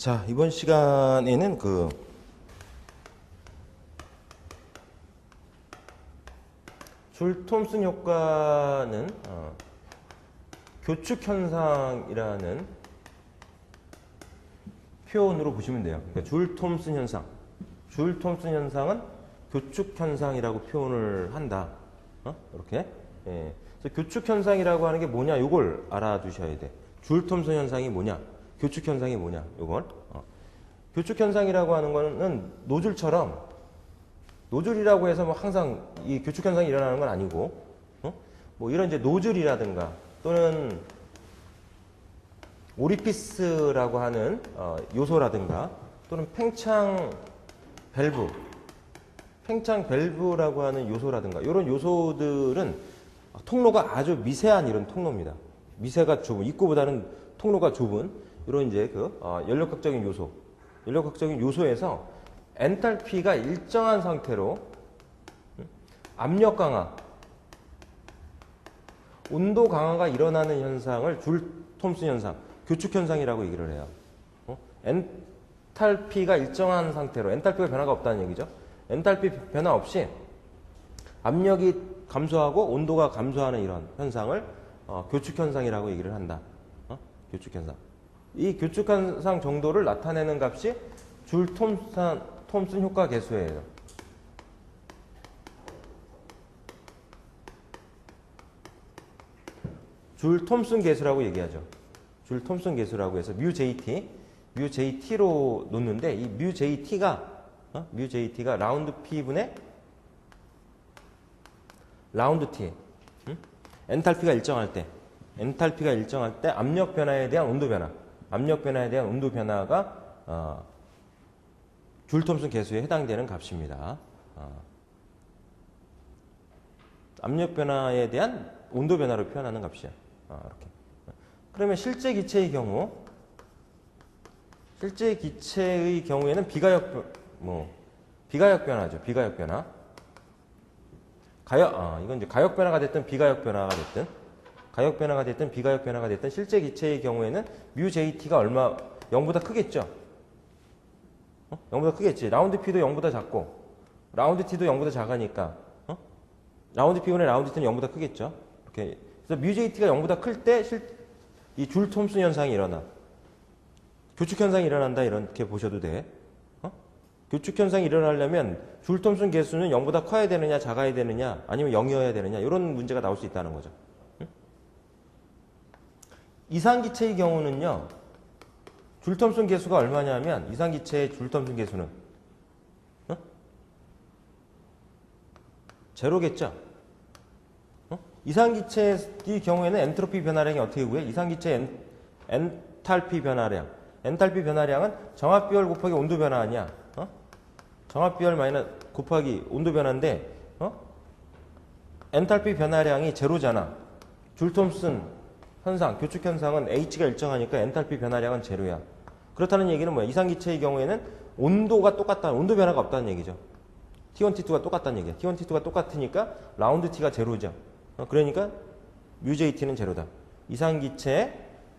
자, 이번 시간에는 그 줄 톰슨 효과는 어, 교축 현상이라는 표현으로 보시면 돼요. 그러니까 줄 톰슨 현상. 줄 톰슨 현상은 교축 현상이라고 표현을 한다. 어? 이렇게. 예. 교축 현상이라고 하는 게 뭐냐? 이걸 알아두셔야 돼. 줄 톰슨 현상이 뭐냐? 교축 현상이 뭐냐? 이걸. 어. 교축 현상이라고 하는 거는 노즐처럼 노즐이라고 해서 뭐 항상 이 교축 현상이 일어나는 건 아니고, 어? 뭐 이런 이제 노즐이라든가 또는 오리피스라고 하는 어, 요소라든가 또는 팽창 밸브, 팽창 밸브라고 하는 요소라든가 이런 요소들은 통로가 아주 미세한 이런 통로입니다. 미세가 좁은 입구보다는 통로가 좁은 이런 이제 그 어, 연력학적인 요소, 연력학적인 요소에서 엔탈피가 일정한 상태로 음, 압력 강화, 온도 강화가 일어나는 현상을 줄 톰슨 현상, 교축 현상이라고 얘기를 해요. 어? 엔탈피가 일정한 상태로 엔탈피가 변화가 없다는 얘기죠. 엔탈피 변화 없이 압력이 감소하고 온도가 감소하는 이런 현상을 어, 교축 현상이라고 얘기를 한다. 어? 교축 현상. 이 교축 현상 정도를 나타내는 값이 줄 톰슨, 톰슨 효과 계수예요. 줄 톰슨 계수라고 얘기하죠. 줄 톰슨 계수라고 해서 뮤 JT, 뮤 JT로 놓는데 이 뮤 JT가 어? 뮤 JT가 라운드 P 분의 라운드 T. 응? 엔탈피가 일정할 때, 엔탈피가 일정할 때 압력 변화에 대한 온도 변화, 압력 변화에 대한 온도 변화가 어, 줄 톰슨 계수에 해당되는 값입니다. 어. 압력 변화에 대한 온도 변화로 표현하는 값이야. 어, 이렇게. 그러면 실제 기체의 경우, 실제 기체의 경우에는 비가역 변- 뭐 비가역 변화죠. 비가역 변화. 가역, 아, 이건 이제 가역 변화가 됐든 비가역 변화가 됐든 가역 변화가 됐든 비가역 변화가 됐든 실제 기체의 경우에는 뮤 JT가 얼마 0보다 크겠죠. 어? 0보다 크겠지. 라운드 P도 0보다 작고 라운드 T도 0보다 작으니까 어? 라운드 P분의 라운드 T는 0보다 크겠죠. 이렇게 그래서 뮤 JT가 0보다 클 때 이 줄 톰슨 현상이 일어나. 교축 현상이 일어난다 이렇게 보셔도 돼. 어? 교축 현상이 일어나려면 줄 톰슨 개수는 0보다 커야 되느냐 작아야 되느냐 아니면 0이어야 되느냐 이런 문제가 나올 수 있다는 거죠. 응? 이상기체의 경우는요. 줄 톰슨 개수가 얼마냐면 이상기체의 줄 톰슨 개수는 어? 제로겠죠. 어? 이상기체의 경우에는 엔트로피 변화량이 어떻게 구해? 이상기체 엔, 엔탈피 변화량. 엔탈피 변화량은 정합비열 곱하기 온도 변화 아니야. 어? 정합비열 마이너스 곱하기 온도 변화인데 어? 엔탈피 변화량이 제로잖아. 줄 톰슨 현상, 교축 현상은 H가 일정하니까 엔탈피 변화량은 제로야. 그렇다는 얘기는 뭐야? 이상기체의 경우에는 온도가 똑같다. 온도 변화가 없다는 얘기죠. T1, T2가 똑같다는 얘기야. T1, T2가 똑같으니까 라운드 T가 제로죠. 어, 그러니까 뮤 JT는 제로다. 이상기체의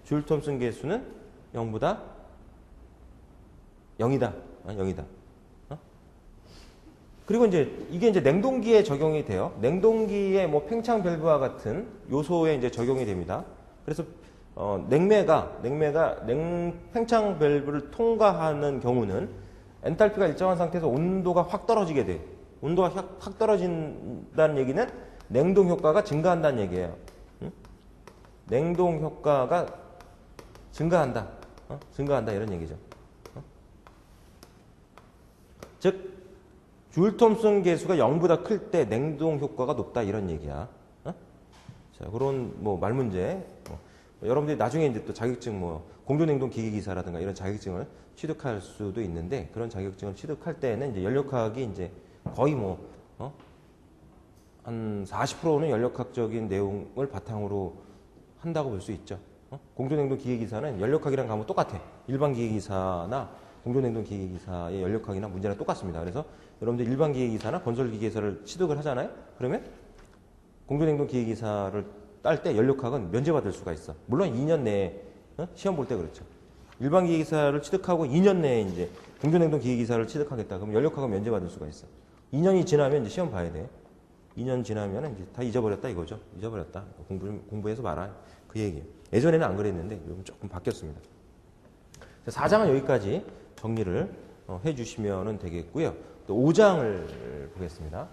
줄 톰슨 계수는 0보다 0이다. 어, 0이다. 어? 그리고 이제 이게 이제 냉동기에 적용이 돼요. 냉동기에 뭐 팽창 밸브와 같은 요소에 이제 적용이 됩니다. 그래서 어, 냉매가 냉매가 냉 팽창 밸브를 통과하는 경우는 엔탈피가 일정한 상태에서 온도가 확 떨어지게 돼. 온도가 확, 확 떨어진다는 얘기는 냉동 효과가 증가한다는 얘기예요. 응? 냉동 효과가 증가한다. 어? 증가한다 이런 얘기죠. 어? 즉, 줄 톰슨 계수가 0보다 클 때 냉동 효과가 높다 이런 얘기야. 어? 자, 그런 뭐 말 문제. 뭐, 여러분들이 나중에 이제 또 자격증 뭐 공조냉동 기계기사라든가 이런 자격증을 취득할 수도 있는데 그런 자격증을 취득할 때는 이제 연력학이 이제 거의 뭐 어? 한 40%는 연력학적인 내용을 바탕으로 한다고 볼 수 있죠. 어? 공조냉동 기계기사는 연력학이랑 가면 똑같아. 일반 기계기사나 공조냉동 기계기사의 연력학이나 문제랑 똑같습니다. 그래서 여러분들 일반 기계기사나 건설기계사를 취득을 하잖아요. 그러면 공조냉동 기계기사를 딸 때 연력학은 면제받을 수가 있어. 물론 2년 내에 어? 시험 볼 때 그렇죠. 일반 기계기사를 취득하고 2년 내에 이제 공조냉동 기계기사를 취득하겠다. 그럼 연력학원 면제받을 수가 있어. 2년이 지나면 이제 시험 봐야 돼. 2년 지나면 이제 다 잊어버렸다 이거죠. 잊어버렸다. 공부 공부해서 봐라. 그 얘기예요. 예전에는 안 그랬는데 요즘 조금 바뀌었습니다. 자, 4장은 여기까지 정리를 어, 해주시면 되겠고요. 또 5장을 보겠습니다.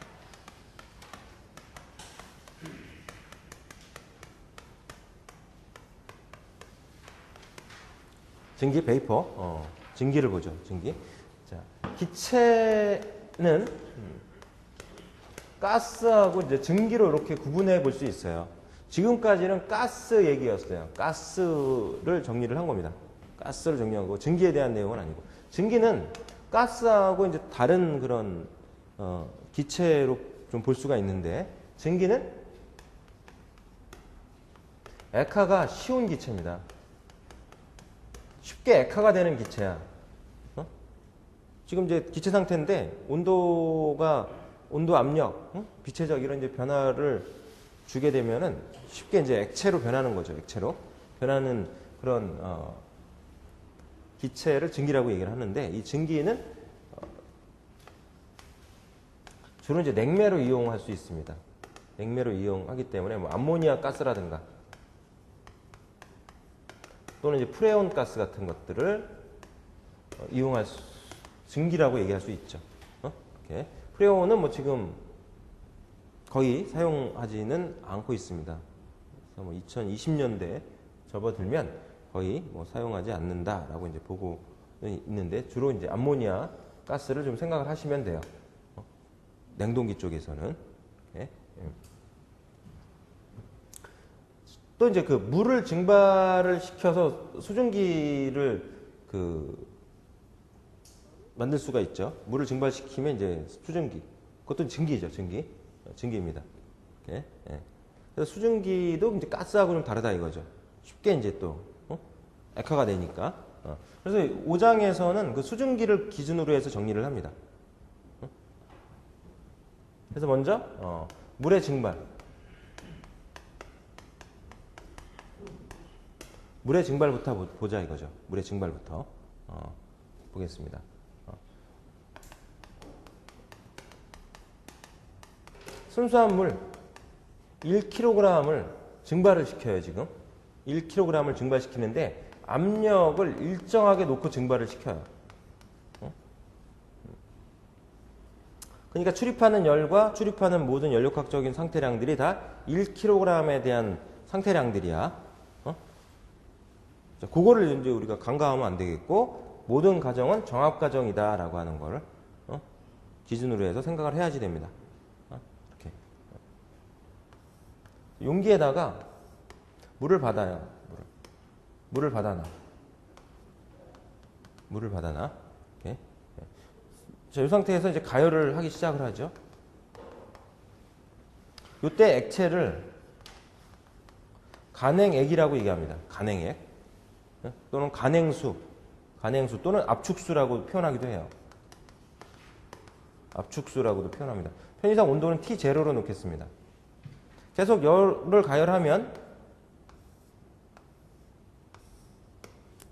증기 베이퍼, 어, 증기를 보죠. 증기. 자, 기체는 음, 가스하고 이제 증기로 이렇게 구분해 볼 수 있어요. 지금까지는 가스 얘기였어요. 가스를 정리를 한 겁니다. 가스를 정리하고 증기에 대한 내용은 아니고 증기는 가스하고 이제 다른 그런 어, 기체로 좀 볼 수가 있는데 증기는 액화가 쉬운 기체입니다. 쉽게 액화가 되는 기체야. 어? 지금 이제 기체 상태인데 온도가 온도 압력, 어? 비체적 이런 이제 변화를 주게 되면은 쉽게 이제 액체로 변하는 거죠. 액체로 변하는 그런 어, 기체를 증기라고 얘기를 하는데 이 증기는 어, 주로 이제 냉매로 이용할 수 있습니다. 냉매로 이용하기 때문에 뭐 암모니아 가스라든가 또는 이제 프레온 가스 같은 것들을 어, 이용할 수, 증기라고 얘기할 수 있죠. 어? 이렇게. 프레온은 뭐 지금 거의 사용하지는 않고 있습니다. 그래서 뭐 2020년대 접어들면 거의 뭐 사용하지 않는다라고 이제 보고 있는데 주로 이제 암모니아 가스를 좀 생각을 하시면 돼요. 어? 냉동기 쪽에서는. 예? 예. 또 이제 그 물을 증발을 시켜서 수증기를 그 만들 수가 있죠. 물을 증발시키면 이제 수증기. 그것도 증기죠, 증기. 어, 증기입니다. 예? 예. 그래서 수증기도 이제 가스하고 좀 다르다 이거죠. 쉽게 이제 또 어? 액화가 되니까. 어. 그래서 5장에서는 그 수증기를 기준으로 해서 정리를 합니다. 어? 그래서 먼저 어, 물의 증발. 물의 증발부터 보- 보자 이거죠. 물의 증발부터 어, 보겠습니다. 어. 순수한 물 1kg을 증발을 시켜요 지금 1kg을 증발시키는데 압력을 일정하게 놓고 증발을 시켜요. 어? 그러니까 출입하는 열과 출입하는 모든 연력학적인 상태량들이 다 1kg에 대한 상태량들이야. 어? 자, 그거를 이제 우리가 간과하면 안 되겠고 모든 가정은 정합 가정이다라고 하는 거를 어? 기준으로 해서 생각을 해야지 됩니다. 어? 이렇게 용기에다가 물을 받아요. 물을, 물을 받아놔. 물을 받아놔. 이렇게. 예. 자, 이 상태에서 이제 가열을 하기 시작을 하죠. 이때 액체를 간행액이라고 얘기합니다. 간행액. 예? 또는 간행수, 간행수 또는 압축수라고 표현하기도 해요. 압축수라고도 표현합니다. 편의상 온도는 T0로 놓겠습니다. 계속 열을 가열하면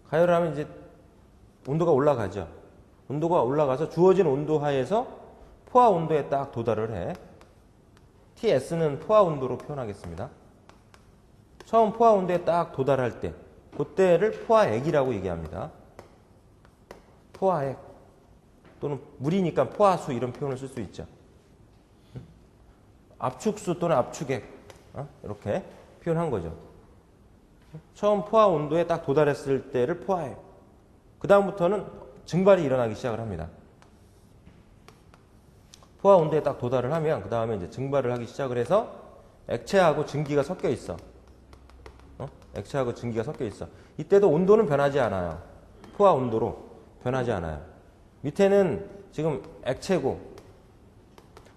가열을 하면 이제 온도가 올라가죠. 온도가 올라가서 주어진 온도 하에서 포화 온도에 딱 도달을 해. TS는 포화 온도로 표현하겠습니다. 처음 포화 온도에 딱 도달할 때, 그때를 포화액이라고 얘기합니다. 포화액 또는 물이니까 포화수 이런 표현을 쓸 수 있죠. 압축수 또는 압축액 어? 이렇게 표현한 거죠. 처음 포화 온도에 딱 도달했을 때를 포화액. 그 다음부터는 증발이 일어나기 시작을 합니다. 포화 온도에 딱 도달을 하면 그 다음에 이제 증발을 하기 시작을 해서 액체하고 증기가 섞여 있어. 어? 액체하고 증기가 섞여 있어. 이때도 온도는 변하지 않아요. 포화 온도로 변하지 않아요. 밑에는 지금 액체고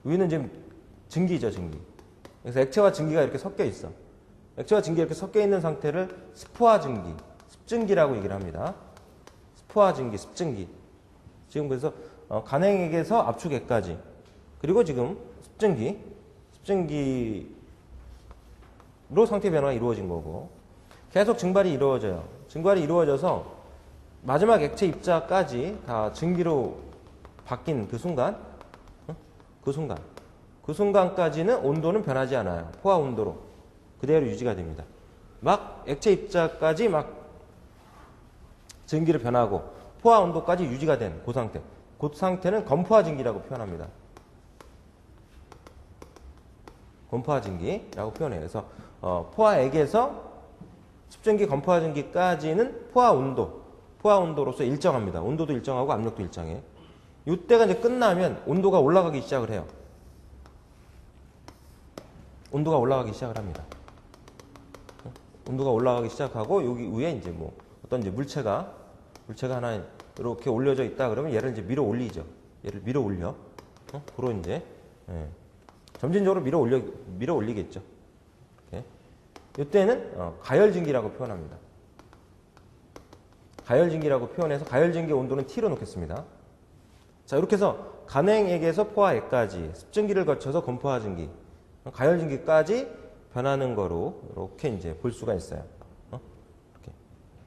위는 지금 증기죠, 증기. 그래서 액체와 증기가 이렇게 섞여 있어. 액체와 증기가 이렇게 섞여 있는 상태를 스포화 증기, 습증기라고 얘기를 합니다. 스포화 증기, 습증기. 지금 그래서 어, 간행액에서 압축액까지 그리고 지금 습증기, 습증기로 상태 변화가 이루어진 거고 계속 증발이 이루어져요. 증발이 이루어져서 마지막 액체 입자까지 다 증기로 바뀐 그 순간, 어? 그 순간, 그 순간까지는 온도는 변하지 않아요. 포화 온도로 그대로 유지가 됩니다. 막 액체 입자까지 막 증기로 변하고 포화 온도까지 유지가 된 그 상태. 그 상태는 건포화 증기라고 표현합니다. 건포화 증기라고 표현해요. 그래서 어, 포화액에서 습증기 건포화 증기까지는 포화 온도, 포화 온도로서 일정합니다. 온도도 일정하고 압력도 일정해. 이때가 이제 끝나면 온도가 올라가기 시작을 해요. 온도가 올라가기 시작을 합니다. 어? 온도가 올라가기 시작하고 여기 위에 이제 뭐 어떤 이제 물체가 물체가 하나 이렇게 올려져 있다 그러면 얘를 이제 밀어 올리죠. 얘를 밀어 올려. 어? 그런 이제 예. 점진적으로 밀어 올려 밀어 올리겠죠. 이때는 어, 가열증기라고 표현합니다. 가열증기라고 표현해서 가열증기 온도는 T로 놓겠습니다. 자 이렇게 해서 간행액에서 포화액까지 습증기를 거쳐서 건포화 증기, 가열 증기까지 변하는 거로 이렇게 이제 볼 수가 있어요. 어? 이렇게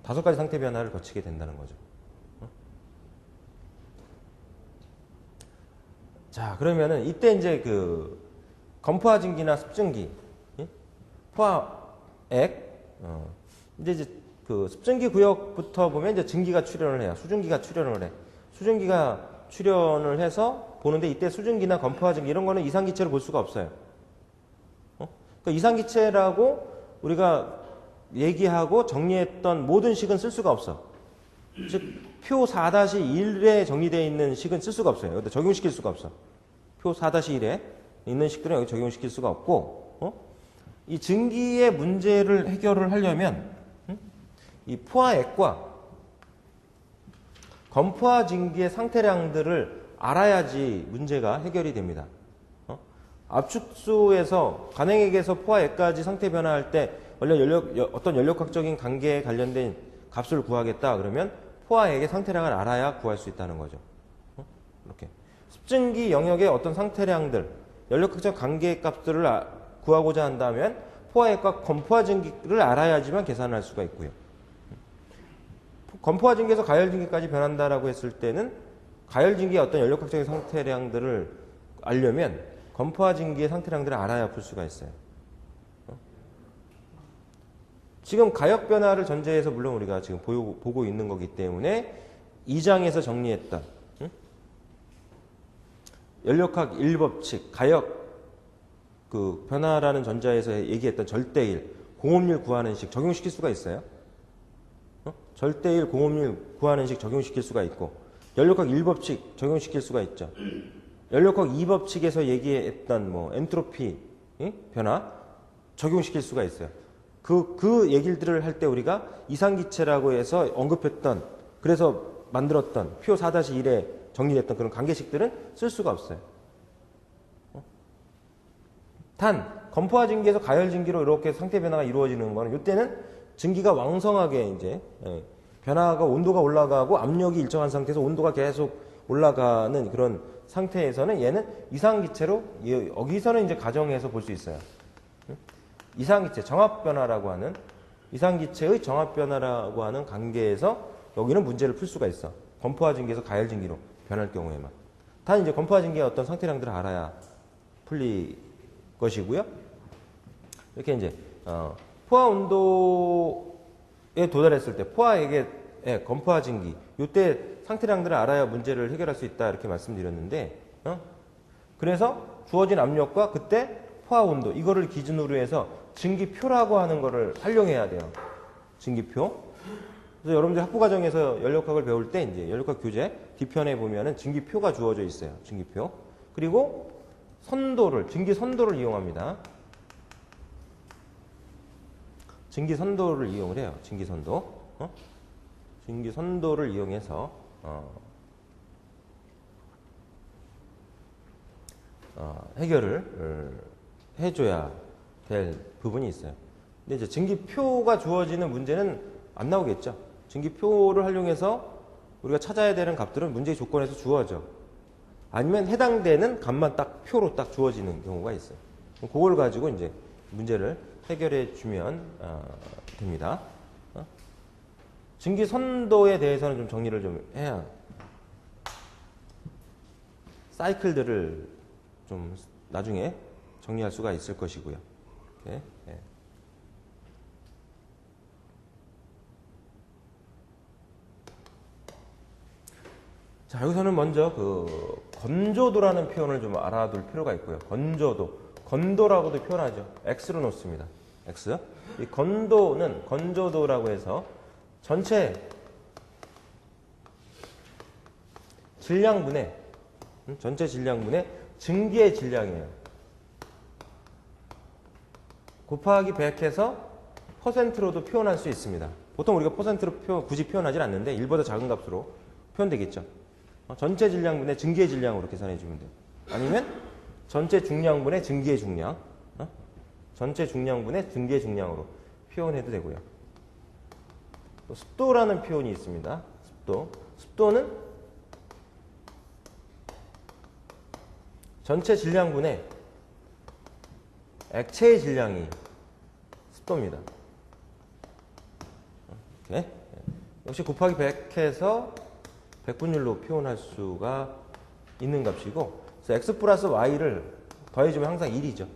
다섯 가지 상태 변화를 거치게 된다는 거죠. 어? 자 그러면은 이때 이제 그 건포화 증기나 습증기, 예? 포화 액, 어, 이제 이제 그 습증기 구역부터 보면 이제 증기가 출현을 해요. 수증기가 출현을 해. 수증기가 출현을 해서 보는데 이때 수증기나 건포화 증기 이런 거는 이상기체로 볼 수가 없어요. 어? 그러니까 이상기체라고 우리가 얘기하고 정리했던 모든 식은 쓸 수가 없어. 즉, 표 4-1에 정리되어 있는 식은 쓸 수가 없어요. 여기다 적용시킬 수가 없어. 표 4-1에 있는 식들은 여기 적용시킬 수가 없고, 어? 이 증기의 문제를 해결을 하려면, 음? 이 포화액과 건포화 증기의 상태량들을 알아야지 문제가 해결이 됩니다. 어? 압축수에서 간행액에서 포화액까지 상태 변화할 때 원래 연력, 여- 어떤 연력학적인 관계에 관련된 값을 구하겠다 그러면 포화액의 상태량을 알아야 구할 수 있다는 거죠. 어? 이렇게 습증기 영역의 어떤 상태량들 연력학적 관계 값들을 아- 구하고자 한다면 포화액과 건포화 증기를 알아야지만 계산할 수가 있고요. 건포화 증기에서 가열 증기까지 변한다라고 했을 때는 가열 증기의 어떤 연력학적인 상태량들을 알려면 건포화 증기의 상태량들을 알아야 풀 수가 있어요. 어? 지금 가역 변화를 전제해서 물론 우리가 지금 보고, 있는 거기 때문에 2장에서 정리했던 응? 연력학 1법칙 가역 그 변화라는 전자에서 얘기했던 절대일 공업률 구하는 식 적용시킬 수가 있어요. 어? 절대일 공업률 구하는 식 적용시킬 수가 있고 연력학 1법칙 적용시킬 수가 있죠. 연력학 2법칙에서 얘기했던 뭐 엔트로피 예? 변화 적용시킬 수가 있어요. 그, 그 얘기들을 할 때 우리가 이상기체라고 해서 언급했던 그래서 만들었던 표 4-1에 정리됐던 그런 관계식들은 쓸 수가 없어요. 어? 단 건포화 증기에서 가열 증기로 이렇게 상태 변화가 이루어지는 거는 이때는 증기가 왕성하게 이제 예, 변화가 온도가 올라가고 압력이 일정한 상태에서 온도가 계속 올라가는 그런 상태에서는 얘는 이상기체로 예, 여기서는 이제 가정해서 볼 수 있어요. 응? 이상기체 정합 변화라고 하는 이상기체의 정합 변화라고 하는 관계에서 여기는 문제를 풀 수가 있어. 건포화 증기에서 가열 증기로 변할 경우에만. 단 이제 건포화 증기의 어떤 상태량들을 알아야 풀릴 것이고요. 이렇게 이제 어, 포화 온도에 도달했을 때 포화액의 예, 건포화 증기 이때 상태량들을 알아야 문제를 해결할 수 있다 이렇게 말씀드렸는데 어? 그래서 주어진 압력과 그때 포화 온도 이거를 기준으로 해서 증기표라고 하는 거를 활용해야 돼요. 증기표. 그래서 여러분들 학부 과정에서 연력학을 배울 때 이제 연력학 교재 뒤편에 보면은 증기표가 주어져 있어요. 증기표. 그리고 선도를 증기 선도를 이용합니다. 증기 선도를 이용을 해요. 증기 선도. 어? 증기 선도를 이용해서 어, 어, 해결을 어, 해줘야 될 부분이 있어요. 근데 이제 증기표가 주어지는 문제는 안 나오겠죠. 증기표를 활용해서 우리가 찾아야 되는 값들은 문제의 조건에서 주어져. 아니면 해당되는 값만 딱 표로 딱 주어지는 경우가 있어요. 그걸 가지고 이제 문제를 해결해 주면 어, 됩니다. 어? 증기 선도에 대해서는 좀 정리를 좀 해야 사이클들을 좀 나중에 정리할 수가 있을 것이고요. 예, 예. 자, 여기서는 먼저 그 건조도라는 표현을 좀 알아둘 필요가 있고요. 건조도. 건도라고도 표현하죠. X로 놓습니다. X. 이 건도는 건조도라고 해서 전체 질량분의 음, 전체 질량분의 증기의 질량이에요. 곱하기 100해서 퍼센트로도 표현할 수 있습니다. 보통 우리가 퍼센트로 표- 굳이 표현하지 않는데 1보다 작은 값으로 표현되겠죠. 어, 전체 질량분의 증기의 질량으로 계산해 주면 돼요. 아니면 전체 중량분의 증기의 중량, 어? 전체 중량분의 증기의 중량으로 표현해도 되고요. 또 습도라는 표현이 있습니다. 습도. 습도는 전체 질량분의 액체의 질량이 습도입니다. 이렇게. 역시 곱하기 100해서 백분율로 표현할 수가 있는 값이고 그래서 x 플러스 y를 더해주면 항상 1이죠.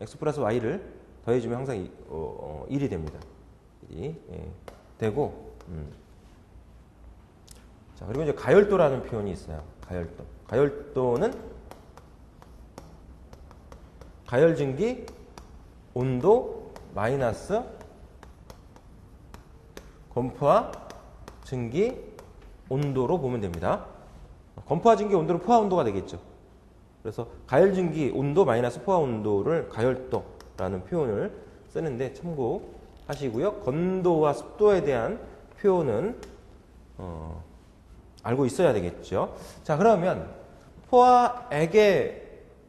x 플러스 y를 더해주면 항상 이- 어, 어, 1이 됩니다. 1이 예, 되고 음. 자 그리고 이제 가열도라는 표현이 있어요. 가열도. 가열도는 가열 증기 온도 마이너스 건포화 증기 온도로 보면 됩니다. 건포화 증기 온도는 포화 온도가 되겠죠. 그래서 가열 증기 온도 마이너스 포화 온도를 가열도라는 표현을 쓰는데 참고하시고요. 건도와 습도에 대한 표현은 어, 알고 있어야 되겠죠. 자 그러면 포화액의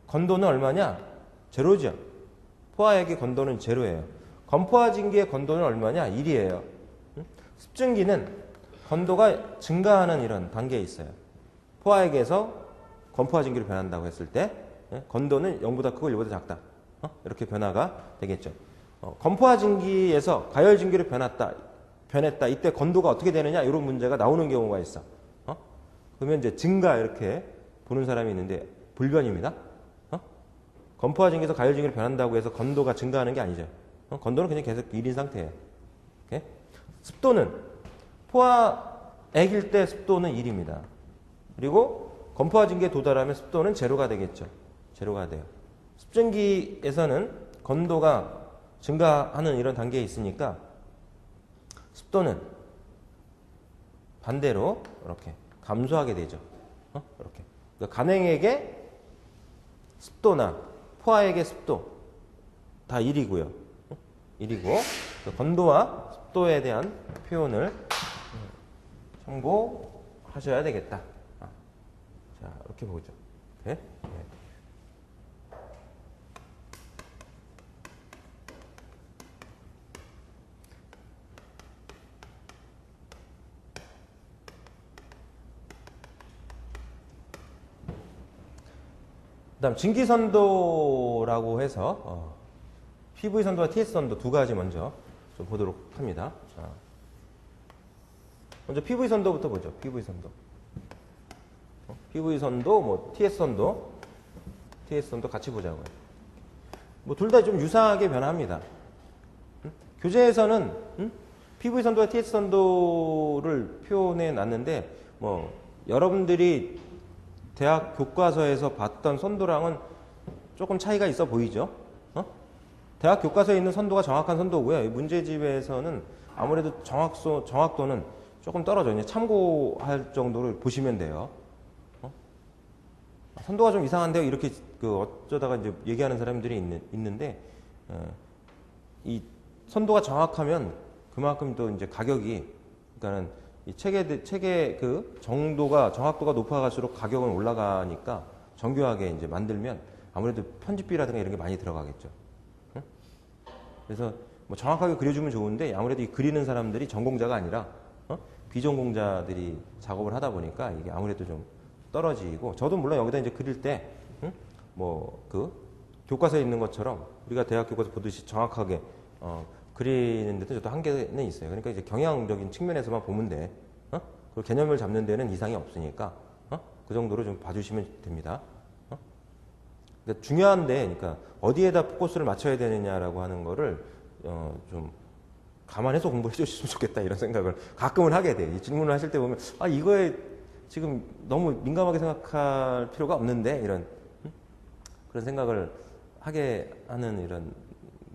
건도는 얼마냐? 제로죠. 포화액의 건도는 제로예요. 건포화 증기의 건도는 얼마냐? 1이에요. 습증기는 건도가 증가하는 이런 단계에 있어요. 포화액에서 건포화 증기로 변한다고 했을 때 예, 건도는 0보다 크고 1보다 작다. 어? 이렇게 변화가 되겠죠. 어, 건포화 증기에서 가열 증기로 변했다. 변했다. 이때 건도가 어떻게 되느냐? 이런 문제가 나오는 경우가 있어. 어? 그러면 이제 증가 이렇게 보는 사람이 있는데 불변입니다. 어? 건포화 증기에서 가열 증기로 변한다고 해서 건도가 증가하는 게 아니죠. 어? 건도는 그냥 계속 1인 상태예요. 습도는 포화 액일 때 습도는 1입니다. 그리고 건포화 증기에 도달하면 습도는 제로가 되겠죠. 제로가 돼요. 습증기에서는 건도가 증가하는 이런 단계에 있으니까 습도는 반대로 이렇게 감소하게 되죠. 어? 이렇게. 그러니까 간행액의 습도나 포화액의 습도 다 1이고요. 1이고 그 건도와 습도에 대한 표현을 참고하셔야 되겠다. 아, 자 이렇게 보죠. 네? 네. 그 다음 증기선도라고 해서 어, PV 선도와 TS 선도 두 가지 먼저 좀 보도록 합니다. 자, 먼저 PV 선도부터 보죠. PV 선도. 어, PV 선도, 뭐 TS 선도, TS 선도 같이 보자고요. 뭐 둘 다 좀 유사하게 변합니다. 음? 교재에서는 음? PV 선도와 TS 선도를 표현해 놨는데 뭐 여러분들이 대학 교과서에서 봤던 선도랑은 조금 차이가 있어 보이죠? 어? 대학 교과서에 있는 선도가 정확한 선도고요. 이 문제집에서는 아무래도 정확소, 정확도는 조금 떨어져. 이제 참고할 정도를 보시면 돼요. 어? 선도가 좀 이상한데요. 이렇게 그 어쩌다가 이제 얘기하는 사람들이 있는, 있는데, 어, 이 선도가 정확하면 그만큼 또 이제 가격이, 그러니까는 이 책의 책의 그 정도가 정확도가 높아갈수록 가격은 올라가니까 정교하게 이제 만들면 아무래도 편집비라든가 이런 게 많이 들어가겠죠. 응? 그래서 뭐 정확하게 그려주면 좋은데 아무래도 이 그리는 사람들이 전공자가 아니라 어? 비전공자들이 작업을 하다 보니까 이게 아무래도 좀 떨어지고 저도 물론 여기다 이제 그릴 때 뭐 그 교과서에 있는 것처럼 우리가 대학 교과서 보듯이 정확하게 어, 그리는 데도 저도 한계는 있어요. 그러니까 이제 경향적인 측면에서만 보면 돼. 어? 그 개념을 잡는 데는 이상이 없으니까 어? 그 정도로 좀 봐주시면 됩니다. 어? 근데 중요한데, 그러니까 어디에다 포커스를 맞춰야 되느냐라고 하는 거를 어, 좀 감안해서 공부해 주셨으면 좋겠다 이런 생각을 가끔은 하게 돼. 이 질문을 하실 때 보면 아 이거에 지금 너무 민감하게 생각할 필요가 없는데 이런 음? 그런 생각을 하게 하는 이런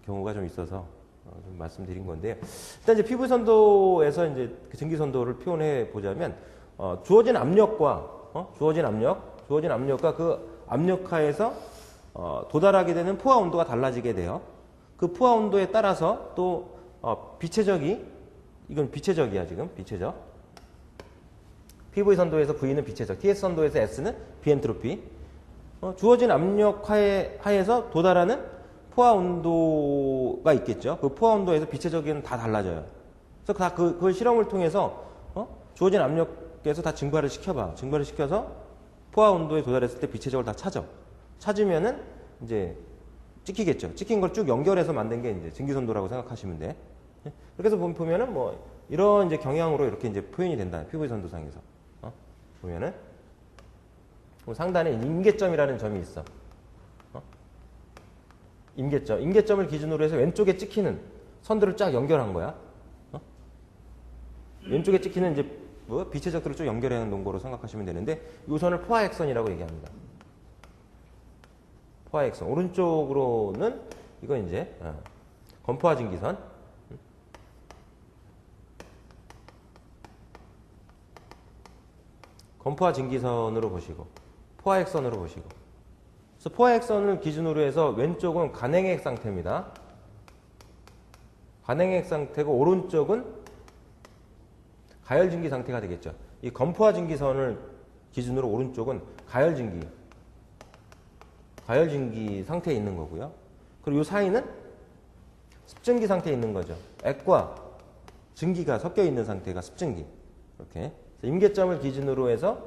경우가 좀 있어서 어, 좀 말씀드린 건데요. 일단 이제 피부 선도에서 이제 그 증기 선도를 표현해 보자면 어, 주어진 압력과 어? 주어진 압력, 주어진 압력과 그 압력하에서 어, 도달하게 되는 포화 온도가 달라지게 돼요. 그 포화 온도에 따라서 또 어, 비체적이 이건 비체적이야 지금 비체적. PV 선도에서 V는 비체적, TS 선도에서 S는 비엔트로피. 어, 주어진 압력 하에, 하에서 도달하는 포화 온도가 있겠죠. 그 포화 온도에서 비체적인 다 달라져요. 그래서 다 그, 그 실험을 통해서 어? 주어진 압력에서 다 증발을 시켜봐. 증발을 시켜서 포화 온도에 도달했을 때 비체적을 다 찾아. 찾으면은 이제 찍히겠죠. 찍힌 걸 쭉 연결해서 만든 게 이제 증기선도라고 생각하시면 돼. 예? 보면- 보면은 뭐 이런 이제 경향으로 이렇게 이제 표현이 된다. 피부의 선도상에서 어? 보면은 그 상단에 임계점이라는 점이 있어. 어? 임계점. 임계점을 기준으로 해서 왼쪽에 찍히는 선들을 쫙 연결한 거야. 어? 왼쪽에 찍히는 이제 뭐 비체적들을 쭉 연결해 놓은 거로 생각하시면 되는데 이 선을 포화액선이라고 얘기합니다. 포화액선. 오른쪽으로는 이건 이제 어, 건포화 증기선. 건포화 증기선으로 보시고 포화액선으로 보시고 그래서 포화액선을 기준으로 해서 왼쪽은 간행액 상태입니다. 간행액 상태고 오른쪽은 가열 증기 상태가 되겠죠. 이 건포화 증기선을 기준으로 오른쪽은 가열 증기 가열 증기 상태에 있는 거고요. 그리고 이 사이는 습증기 상태에 있는 거죠. 액과 증기가 섞여 있는 상태가 습증기. 이렇게 임계점을 기준으로 해서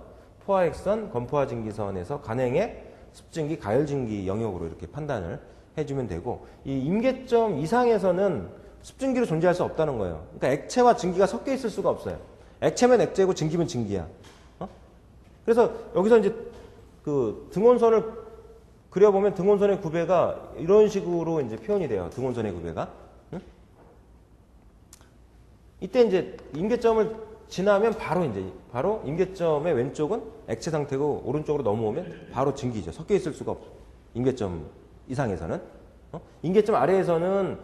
포화액선, 건포화 증기선에서 간행액, 습증기, 가열증기 영역으로 이렇게 판단을 해주면 되고 이 임계점 이상에서는 습증기로 존재할 수 없다는 거예요. 그러니까 액체와 증기가 섞여 있을 수가 없어요. 액체면 액체고 증기면 증기야. 어? 그래서 여기서 이제 그 등원선을 그려보면 등원선의 구배가 이런 식으로 이제 표현이 돼요. 등원선의 구배가. 응? 이때 이제 임계점을 지나면 바로 이제 바로 임계점의 왼쪽은 액체 상태고 오른쪽으로 넘어오면 바로 증기죠. 섞여 있을 수가 없어. 임계점 이상에서는. 어? 임계점 아래에서는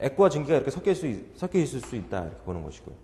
액과 증기가 이렇게 섞여 있을 수, 있- 섞여 있을 수 있다. 이렇게 보는 것이고요.